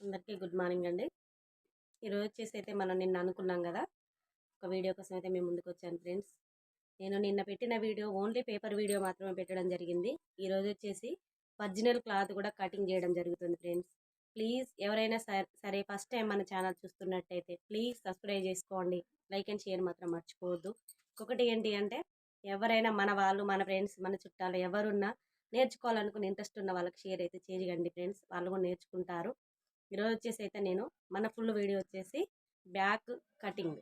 అందరికీ good morning అండి. ఈరోజు వచ్చేసి అయితే మనం నిన్న అనుకున్నాం కదా ఒక వీడియో కోసం అయితే మేము ముందుకు వచ్చాను ఫ్రెండ్స్. నేను నిన్న పెట్టిన వీడియో ఓన్లీ పేపర్ వీడియో మాత్రమే పెట్టడం జరిగింది. ఈరోజు వచ్చేసి ఒరిజినల్ క్లాత్ కూడా కటింగ్ చేయడం జరుగుతుంది ఫ్రెండ్స్. ప్లీజ్ ఎవరైనా సరే సరే ఫస్ట్ టైం మన ఛానల్ చూస్తున్నట్టయితే ప్లీజ్ సబ్స్క్రైబ్ చేసుకోండి. లైక్ అండ్ షేర్ మాత్రం మర్చిపోవద్దు. ఒకటి ఏంటి అంటే ఎవరైనా మన వాళ్ళు మన ఫ్రెండ్స్ మన చుట్టాలు ఎవరున్నా నేర్చుకోవాలనుకుని ఇంట్రెస్ట్ ఉన్న వాళ్ళకి షేర్ అయితే చేయగండి ఫ్రెండ్స్. వాళ్ళు కూడా నేర్చుకుంటారు. ఈరోజు వచ్చేసి అయితే నేను మన ఫుల్ వీడియో వచ్చేసి back cutting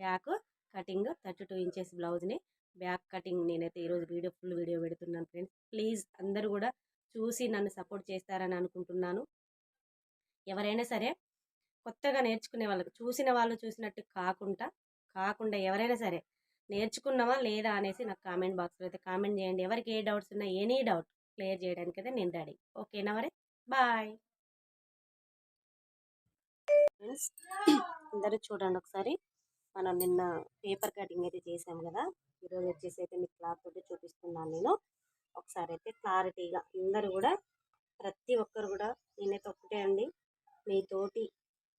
back cutting thirty two inches బ్లౌజ్ని బ్యాక్ కటింగ్ నేనైతే ఈరోజు వీడియో ఫుల్ వీడియో పెడుతున్నాను ఫ్రెండ్స్. ప్లీజ్ అందరూ కూడా చూసి నన్ను సపోర్ట్ చేస్తారని అనుకుంటున్నాను. ఎవరైనా సరే కొత్తగా నేర్చుకునే వాళ్ళకి చూసిన వాళ్ళు చూసినట్టు కాకుండా కాకుండా ఎవరైనా సరే నేర్చుకున్నావా లేదా అనేసి నాకు కామెంట్ బాక్స్లో అయితే కామెంట్ చేయండి. ఎవరికి ఏ డౌట్స్ ఉన్నా ఎనీ డౌట్ క్లియర్ చేయడానికి అయితే నేను రెడీ. ఓకేనా మరి? బాయ్. ఫ్రెండ్స్ అందరూ చూడండి ఒకసారి. మనం నిన్న పేపర్ కటింగ్ అయితే చేసాం కదా. ఈరోజు వచ్చేసి అయితే మీకు క్లాత్ తోటి చూపిస్తున్నాను నేను. ఒకసారి అయితే క్లారిటీగా అందరూ కూడా ప్రతి ఒక్కరు కూడా నేనైతే ఒక్కటే అండి. మీ తోటి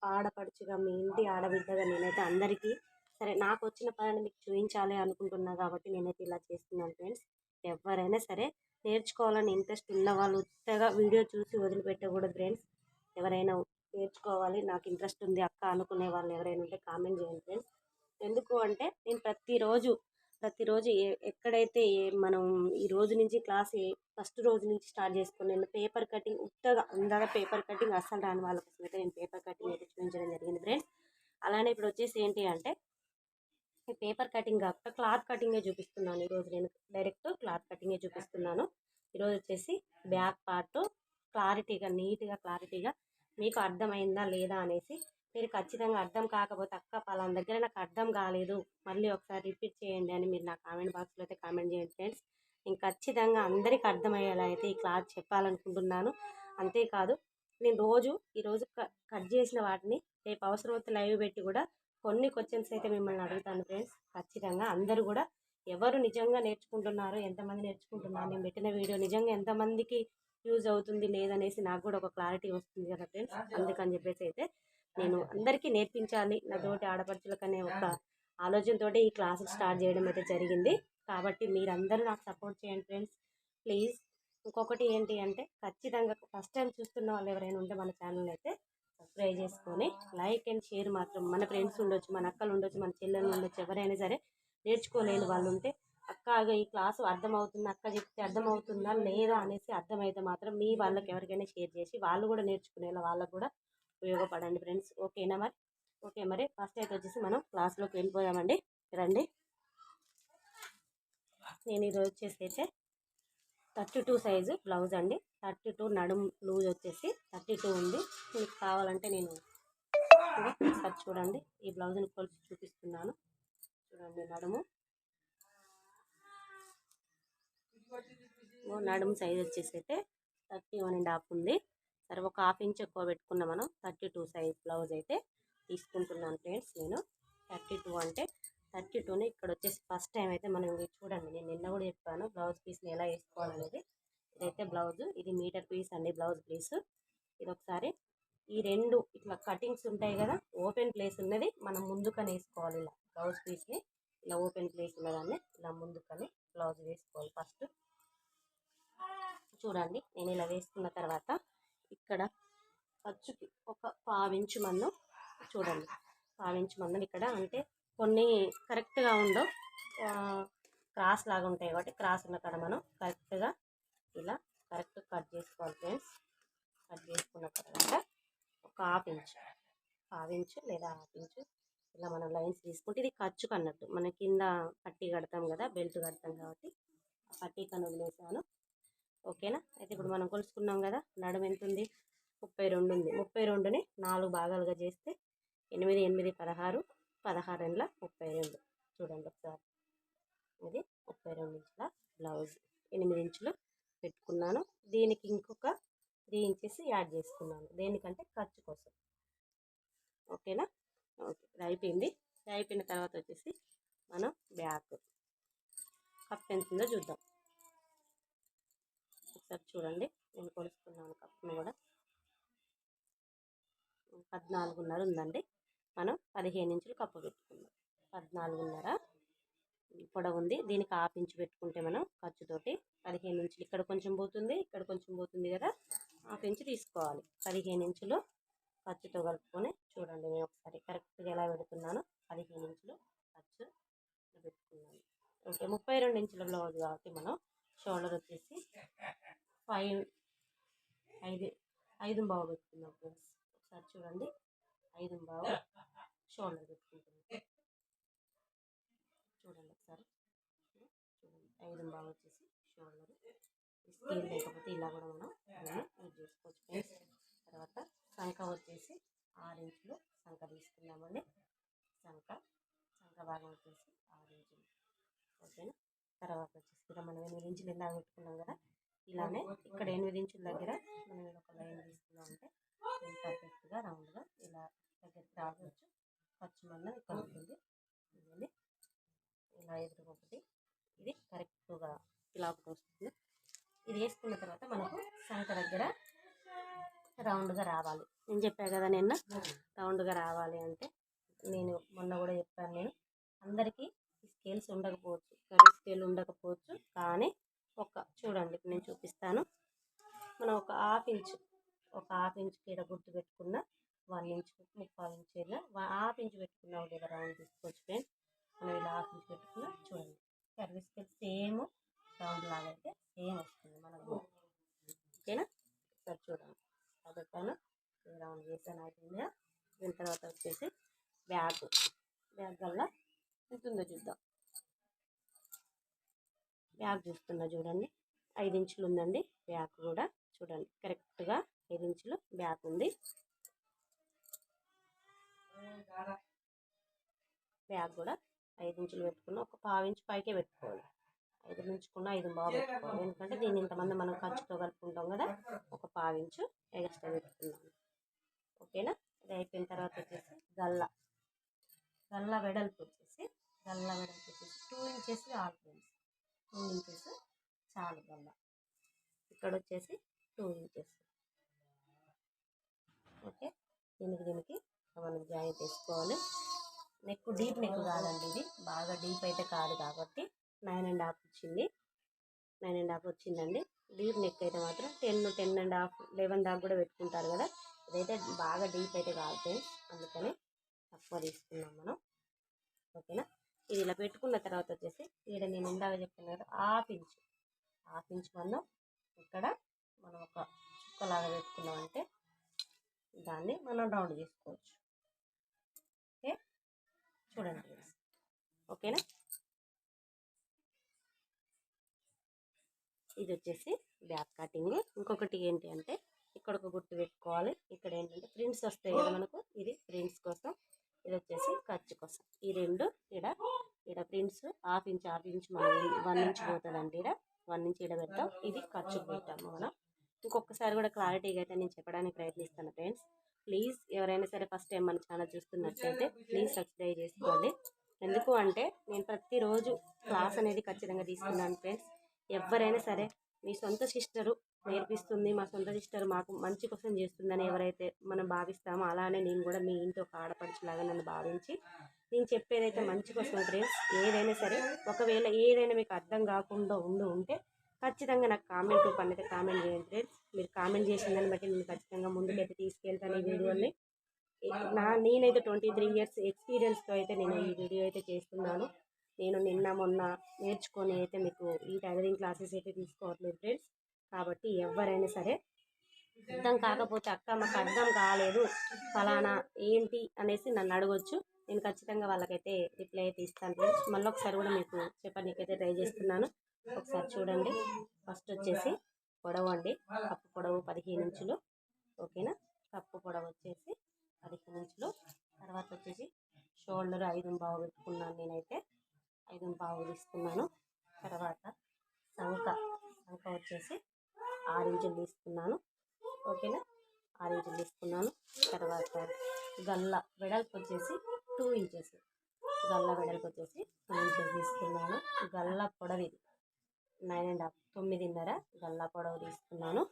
ఆడపడుచుగా మీ ఇంటి ఆడబిడ్డగా నేనైతే అందరికీ సరే నాకు వచ్చిన పనిని మీకు చూపించాలి అనుకుంటున్నా కాబట్టి నేనైతే ఇలా చేస్తున్నాను ఫ్రెండ్స్. ఎవరైనా సరే నేర్చుకోవాలని ఇంట్రెస్ట్ ఉన్న వాళ్ళు ఉత్తగా వీడియో చూసి వదిలిపెట్టకూడదు ఫ్రెండ్స్. ఎవరైనా నేర్చుకోవాలి. నాకు ఇంట్రెస్ట్ ఉంది అక్క అనుకునే వాళ్ళు ఎవరైనా ఉంటే కామెంట్ చేయండి ఫ్రెండ్స్. ఎందుకు అంటే నేను ప్రతిరోజు ప్రతిరోజు ఏ ఎక్కడైతే ఏ- మనం ఈ రోజు నుంచి క్లాస్ ఫస్ట్ రోజు నుంచి స్టార్ట్ చేసుకుని నేను పేపర్ కటింగ్ ఉత్తగా అందాక పేపర్ కటింగ్ అస్సలు రాని వాళ్ళ కోసం అయితే నేను పేపర్ కటింగ్ అయితే చూపించడం జరిగింది ఫ్రెండ్స్. అలానే ఇప్పుడు వచ్చేసి ఏంటి అంటే పేపర్ కటింగ్ కాకుండా క్లాత్ కటింగే చూపిస్తున్నాను ఈరోజు నేను. డైరెక్ట్ క్లాత్ కటింగే చూపిస్తున్నాను. ఈరోజు వచ్చేసి బ్యాక్ పార్ట్ క్లారిటీగా నీట్గా క్లారిటీగా మీకు అర్థమైందా లేదా అనేసి మీరు ఖచ్చితంగా అర్థం కాకపోతే అక్క పలానా దగ్గర నాకు అర్థం కాలేదు. మళ్ళీ ఒకసారి రిపీట్ చేయండి అని మీరు నా కామెంట్ బాక్స్లో అయితే కామెంట్ చేయండి ఫ్రెండ్స్. నేను ఖచ్చితంగా అందరికీ అర్థమయ్యేలా అయితే ఈ క్లాత్ చెప్పాలనుకుంటున్నాను. అంతేకాదు నేను రోజు ఈరోజు కట్ చేసిన వాటిని రేపు అవసరమైతే లైవ్ పెట్టి కూడా కొన్ని క్వశ్చన్స్ అయితే మిమ్మల్ని అడుగుతాను ఫ్రెండ్స్. ఖచ్చితంగా అందరూ కూడా ఎవరు నిజంగా నేర్చుకుంటున్నారు ఎంతమంది నేర్చుకుంటున్నారు నేను పెట్టిన వీడియో నిజంగా ఎంతమందికి యూజ్ అవుతుంది లేదనేసి నాకు కూడా ఒక క్లారిటీ వస్తుంది కదా ఫ్రెండ్స్. అందుకని చెప్పేసి అయితే నేను అందరికీ నేర్పించాలి. నా తోటి ఆడపడుచులకనే ఒక ఆలోచనతోటి ఈ క్లాసులు స్టార్ట్ చేయడం అయితే జరిగింది. కాబట్టి మీరందరూ నాకు సపోర్ట్ చేయండి ఫ్రెండ్స్. ప్లీజ్. ఇంకొకటి ఏంటి అంటే ఖచ్చితంగా ఫస్ట్ టైం చూస్తున్న వాళ్ళు ఎవరైనా ఉంటే మన ఛానల్ అయితే సబ్స్క్రైబ్ చేసుకొని లైక్ అండ్ షేర్ మాత్రం మన ఫ్రెండ్స్ ఉండొచ్చు మన అక్కలు ఉండొచ్చు మన చెల్లెలు ఉండొచ్చు ఎవరైనా సరే నేర్చుకోలేని వాళ్ళు ఉంటే అక్క అగో ఈ క్లాసు అర్థమవుతుందా? అక్క చెప్తే అర్థమవుతుందా? లేదా అనేసి అర్థమైతే మాత్రం మీ వాళ్ళకి ఎవరికైనా షేర్ చేసి వాళ్ళు కూడా నేర్చుకునేలా వాళ్ళకు కూడా ఉపయోగపడండి ఫ్రెండ్స్. ఓకేనా మరి? ఓకే మరి. ఫస్ట్ అయితే వచ్చేసి మనం క్లాస్లోకి వెళ్ళిపోయామండి రండి. నేను ఈరోజు వచ్చేసి అయితే థర్టీ టూ సైజు బ్లౌజ్ అండి. థర్టీ టూ నడుం లూజ్ వచ్చేసి థర్టీ టూ ఉంది. మీకు కావాలంటే నేను ఒకసారి చూడండి. ఈ బ్లౌజ్ని కొలిచి చూపిస్తున్నాను. చూడండి నడుము. నడుము సైజ్ వచ్చేసి అయితే థర్టీ వన్ అండ్ హాఫ్ ఉంది. సరే ఒక హాఫ్ ఇంచ్ ఎక్కువ పెట్టుకున్న మనం. థర్టీ టూ సైజ్ బ్లౌజ్ అయితే తీసుకుంటున్నాను ఫ్రెండ్స్ నేను. థర్టీ టూ అంటే థర్టీ టూని ఇక్కడ వచ్చేసి ఫస్ట్ టైం అయితే మనం ఇది చూడండి. నేను నిన్న కూడా చెప్పాను బ్లౌజ్ పీస్ని ఎలా వేసుకోవాలనేది ఇదైతే బ్లౌజ్ ఇది మీటర్ పీస్ అండి బ్లౌజ్ పీస్. ఇది ఒకసారి ఈ రెండు ఇట్లా కటింగ్స్ ఉంటాయి కదా ఓపెన్ ప్లేస్ ఉన్నది మనం ముందుకని వేసుకోవాలి ఇలా బ్లౌజ్ పీస్ని ఇలా ఓపెన్ ప్లేస్ ఉన్నదాన్ని ఇలా ముందుకని బ్లౌజ్ వేసుకోవాలి ఫస్ట్. చూడండి నేను ఇలా వేసుకున్న తర్వాత ఇక్కడ ఖర్చుకి ఒక పావించు మందం చూడండి. పావించు మందం ఇక్కడ అంటే కొన్ని కరెక్ట్గా ఉండవు. క్రాస్ లాగా ఉంటాయి కాబట్టి క్రాస్ ఉన్న కాడ మనం కరెక్ట్గా ఇలా కరెక్ట్ కట్ చేసుకోవాలి ఫ్రెండ్స్ కట్ చేసుకున్న తర్వాత ఒక హాఫ్ ఇంచ్ హాఫ్ ఇంచ్ లేదా హాఫ్ ఇంచ్ ఇలా మనం లైన్స్ తీసుకుంటే ఇది ఖర్చుకు అన్నట్టు మన కింద పట్టీ కడతాం కదా బెల్ట్ కడతాం కాబట్టి పట్టీ కను వదిలేసాను ఓకేనా? అయితే ఇప్పుడు మనం కొలుసుకున్నాం కదా నడుము ఎంత ఉంది ముప్పై రెండు ఉంది. ముప్పై రెండుని నాలుగు భాగాలుగా చేస్తే ఎనిమిది ఎనిమిది పదహారు పదహారు ఎండ్ల ముప్పై రెండు. చూడండి ఒకసారి. ఇది ముప్పై రెండు ఇంచుల బ్లౌజ్ ఎనిమిది ఇంచులు పెట్టుకున్నాను. దీనికి ఇంకొక త్రీ ఇంచెస్ యాడ్ చేసుకున్నాను. దేనికంటే ఖర్చు కోసం. ఓకేనా? ఓకే ఇది అయిపోయింది. అయిపోయిన తర్వాత వచ్చేసి మనం బ్యాక్. కప్ ఎంత ఉందో చూద్దాం. ఒకసారి చూడండి. నేను కొలుసుకున్నాను కప్పును కూడా. పద్నాలుగున్నర ఉందండి. మనం పదిహేను ఇంచులు కప్పు పెట్టుకుందాం. పద్నాలుగున్నర. పొడవు ఉంది. దీనికి హాఫ్ ఇంచు పెట్టుకుంటే మనం ఖర్చుతోటి పదిహేను ఇంచులు ఇక్కడ కొంచెం పోతుంది ఇక్కడ కొంచెం పోతుంది కదా. హాఫ్ ఇంచు తీసుకోవాలి. పదిహేను ఇంచులు ఖర్చుతో కలుపుకొని చూడండి నేను ఒకసారి కరెక్ట్గా ఎలా పెడుతున్నాను. పదిహేను ఇంచులు ఖర్చు పెట్టుకున్నాను. ఓకే ముప్పై రెండు ఇంచుల బ్లౌజ్ కాబట్టి మనం షోల్డర్ వచ్చేసి ఫైవ్ ఐదు ఐదు బావ పెట్టుకుందాం ఫ్రెండ్స్. ఒకసారి చూడండి. ఐదు బావ షోల్డర్ పెట్టుకుంటున్నాం. చూడండి ఒకసారి. చూడండి. ఐదు బావ వచ్చేసి షోల్డర్. స్కేల్ లేకపోతే ఇలా కూడా మనం దీన్ని యూజ్ చేసుకోవచ్చు ఫ్రెండ్స్. తర్వాత సంఖ వచ్చేసి ఆరు ఇంచులు సంఖ తీసుకున్నామండి సంఖ సంఖ భాగం వచ్చేసి ఆరు ఇంచులు. ఓకేనా? తర్వాత వచ్చేసి మనం ఎనిమిది ఇంచులు ఇలా పెట్టుకున్నాం కదా. ఇలానే ఇక్కడ ఎనిమిది ఇంచుల దగ్గర మనం ఒక లైన్ తీసుకున్నామంటే పర్ఫెక్ట్గా రౌండ్గా ఇలా దగ్గరికి రావచ్చు. ఖర్చు వల్ల ఇక్కడ ఉంటుంది. ఇవన్నీ ఇలా ఎదురు ఒకటి. ఇది కరెక్ట్గా ఇలా ఒకటి వస్తుంది. ఇది వేసుకున్న తర్వాత మనకు సంఖ దగ్గర రౌండ్గా రావాలి. నేను చెప్పాను కదా నిన్న రౌండ్గా రావాలి అంటే నేను మొన్న కూడా చెప్పాను నేను. అందరికీ స్కేల్స్ ఉండకపోవచ్చు. కర్రీ స్కేల్ ఉండకపోవచ్చు. కానీ ఒక చూడండి నేను చూపిస్తాను. మనం ఒక హాఫ్ ఇంచ్ ఒక హాఫ్ ఇంచ్ కీడ గుర్తు పెట్టుకున్న వన్ ఇంచ్ ముప్పై ఇంచ్ ఇలా హాఫ్ ఇంచ్ పెట్టుకున్న ఒక రౌండ్ తీసుకోవచ్చు ఫ్రెండ్స్ మనం ఇలా హాఫ్ ఇంచ్ పెట్టుకున్నా చూడండి. సర్వీస్కి సేమ్ రౌండ్ లాగా అయితే సేమ్ వస్తుంది మనకు. ఓకేనా? ఒకసారి చూడండి. పెట్టాను రౌండ్ చేశాను అయిపోయిందిగా దీని తర్వాత వచ్చేసి బ్యాగ్. బ్యాగ్ వల్ల ఉంటుందో చూద్దాం. బ్యాగ్ చూస్తున్నా చూడండి. ఐదు ఇంచులు ఉందండి. బ్యాగ్ కూడా చూడండి. కరెక్ట్గా ఐదు ఇంచులు బ్యాగ్ ఉంది. బ్యాగ్ కూడా ఐదు ఇంచులు పెట్టుకున్న ఒక పావించి ఇంచు పైకే పెట్టుకోవాలి. ఐదు నుంచుకున్న ఐదు బాగా పెట్టుకోవాలి. ఎందుకంటే దీన్ని ఇంతమంది మనం ఖర్చుతో కలుపుకుంటాం కదా ఒక పావు ఇంచు ఎక్స్ట్రా పెట్టుకున్నాం. ఓకేనా? ఇది అయిపోయిన తర్వాత వచ్చేసి గల్ల. గల్ల వెడల్పు వచ్చేసి గల్ల వెడల్పు వచ్చేసి two inches all friends two inches చాలు వల్ల ఇక్కడ వచ్చేసి టూ ఇంచెస్. ఓకే. దీనికి దీనికి మనం జాయిన్ చేసుకోవాలి నెక్ డీప్ నెక్ కాదండి ఇది. బాగా డీప్ అయితే కాదు కాబట్టి నైన్ అండ్ హాఫ్ వచ్చింది. నైన్ అండ్ హాఫ్ వచ్చిందండి. డీప్ నెక్ అయితే మాత్రం ten ten and half eleven దాకా కూడా పెట్టుకుంటారు కదా. ఇదైతే బాగా డీప్ అయితే కాదు అందుకని తక్కువ తీసుకున్నాం మనం. ఓకేనా? ఇది ఇలా పెట్టుకున్న తర్వాత వచ్చేసి ఇక్కడ నేను ఇందాక చెప్పాను కదా హాఫ్ ఇంచ్ హాఫ్ ఇంచ్ మనం ఇక్కడ మనం ఒక చుక్కలాగా పెట్టుకున్నామంటే దాన్ని మనం రౌండ్ చేసుకోవచ్చు. ఓకే? చూడండి ఓకేనా? ఇది వచ్చేసి బ్యాక్ కటింగ్. ఇంకొకటి ఏంటి అంటే ఇక్కడ ఒక గుర్తు పెట్టుకోవాలి. ఇక్కడ ఏంటంటే ప్రింట్స్ వస్తాయి కదా మనకు. ఇది ప్రింట్స్ కోసం ఇది వచ్చేసి ఖర్చు కోసం. ఈ రెండు ఇక్కడ ఇక్కడ prints half inch half inch మనం వన్ ఇంచ్ పోతుందండి ఇక్కడ వన్ ఇంచ్ ఇక్కడ పెడతాం. ఇది ఖర్చు పెట్టాము మనం. ఇంకొకసారి కూడా క్లారిటీగా అయితే నేను చెప్పడానికి ప్రయత్నిస్తాను ఫ్రెండ్స్. ప్లీజ్ ఎవరైనా సరే ఫస్ట్ టైం మన ఛానల్ చూస్తున్నట్లయితే ప్లీజ్ సబ్స్క్రైబ్ చేసుకోండి. ఎందుకు అంటే నేను ప్రతిరోజు క్లాస్ అనేది ఖచ్చితంగా తీసుకున్నాను ఫ్రెండ్స్. ఎవరైనా సరే మీ సొంత సిస్టరు నేర్పిస్తుంది మా సొంత సిస్టర్ మాకు మంచి కోసం చేస్తుందని ఎవరైతే మనం భావిస్తామో అలానే నేను కూడా మీ ఇంటి ఒక ఆడపడుచులాగా నన్ను భావించి నేను చెప్పేదైతే మంచి కోసం ఫ్రెండ్స్ ఏదైనా సరే ఒకవేళ ఏదైనా మీకు అర్థం కాకుండా ఉండి ఉంటే ఖచ్చితంగా నాకు కామెంట్ రూపాన్ని అయితే కామెంట్ చేయండి ఫ్రెండ్స్ మీరు కామెంట్ చేసిన దాన్ని బట్టి నేను ఖచ్చితంగా ముందుకైతే తీసుకెళ్తాను ఈ వీడియోని. నా నేనైతే ట్వంటీ త్రీ ఇయర్స్ ఎక్స్పీరియన్స్తో అయితే నేను ఈ వీడియో అయితే చేస్తున్నాను. నేను నిన్న మొన్న నేర్చుకొని అయితే మీకు ఈ టైలరింగ్ క్లాసెస్ అయితే తీసుకోవట్లేదు ఫ్రెండ్స్ కాబట్టి ఎవరైనా సరే అర్థం కాకపోతే అక్క మాకు అర్థం కాలేదు ఫలానా ఏంటి అనేసి నన్ను అడగొచ్చు. నేను ఖచ్చితంగా వాళ్ళకైతే రిప్లై అయితే ఇస్తాను ఫ్రెండ్స్. మళ్ళీ ఒకసారి కూడా మీకు చెప్పడానికైతే ట్రై చేస్తున్నాను. ఒకసారి చూడండి. ఫస్ట్ వచ్చేసి పొడవు అండి. కప్పు పొడవు పదిహేను ఇంచులు. ఓకేనా? కప్పు పొడవు వచ్చేసి పదిహేను ఇంచులు. తర్వాత వచ్చేసి షోల్డర్ ఐదు బావు పెట్టుకున్నాను నేనైతే. ఐదు బావు తీసుకున్నాను. తర్వాత సంక సంక వచ్చేసి ఆరు ఇంచులు తీసుకున్నాను. ఓకేనా? ఆరు ఇంచులు తీసుకున్నాను. తర్వాత గల్ల వెడల్పు వచ్చేసి టూ ఇంచెస్. గల్ల వెడల్పు వచ్చేసి టూ ఇంచెస్ తీసుకున్నాను. గల్ల పొడవు ఇది. నైన్ అండ్ హాఫ్ తొమ్మిదిన్నర గల్లా పొడవు తీసుకున్నాను.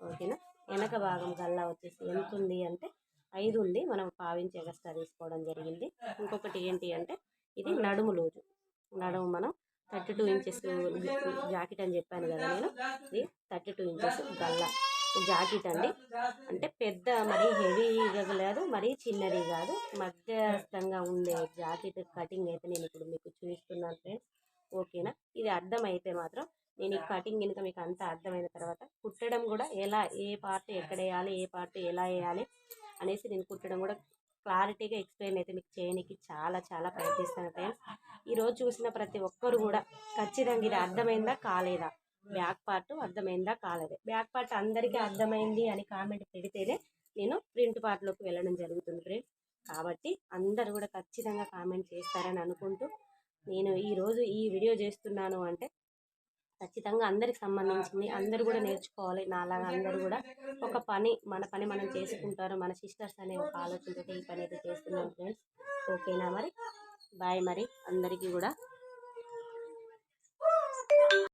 ఓకేనా? వెనక భాగం గల్లా వచ్చేసి ఎంత ఉంది అంటే ఐదు ఉంది. మనం పావించి ఎగస్ట్రా తీసుకోవడం జరిగింది. ఇంకొకటి ఏంటి అంటే ఇది నడుము లోజు. నడుము మనం థర్టీ టూ ఇంచెస్ జాకెట్ అని చెప్పాను కదా నేను. ఇది థర్టీ టూ ఇంచెస్ గల్ల. జాకెట్ అండి. అంటే పెద్ద మరీ హెవీగా లేదు మరీ చిన్నది కాదు. మధ్యస్థంగా ఉండే జాకెట్ కటింగ్ అయితే నేను ఇప్పుడు మీకు చూపిస్తున్నాను ఫ్రెండ్స్. ఓకేనా? ఇది అర్థం అయితే మాత్రం నేను ఈ కటింగ్ కనుక మీకు అంతా అర్థమైన తర్వాత కుట్టడం కూడా ఎలా ఏ పార్ట్ ఎక్కడ వేయాలి ఏ పార్ట్ ఎలా వేయాలి అనేసి నేను కుట్టడం కూడా క్లారిటీగా ఎక్స్ప్లెయిన్ అయితే మీకు చేయడానికి చాలా చాలా ప్రయత్నిస్తాను ఫ్రెండ్స్. ఈరోజు చూసిన ప్రతి ఒక్కరు కూడా ఖచ్చితంగా ఇది అర్థమైందా కాలేదా? బ్యాక్ పార్ట్ అర్థమైందా కాలేదే? బ్యాక్ పార్ట్ అందరికీ అర్థమైంది అని కామెంట్ పెడితేనే నేను ప్రింట్ పార్ట్లోకి వెళ్ళడం జరుగుతుంది ఫ్రెండ్స్. కాబట్టి అందరు కూడా ఖచ్చితంగా కామెంట్ చేస్తారని అనుకుంటూ నేను ఈరోజు ఈ వీడియో చేస్తున్నాను అంటే ఖచ్చితంగా అందరికి సంబంధించింది. అందరూ కూడా నేర్చుకోవాలి. నాలాగా అందరూ కూడా ఒక పని మన పని మనం చేసుకుంటారు. మన సిస్టర్స్ అనే ఒక ఆలోచనతో ఈ పని అయితే చేస్తున్నాం ఫ్రెండ్స్. ఓకేనా మరి? బాయ్ మరి. అందరికీ కూడా.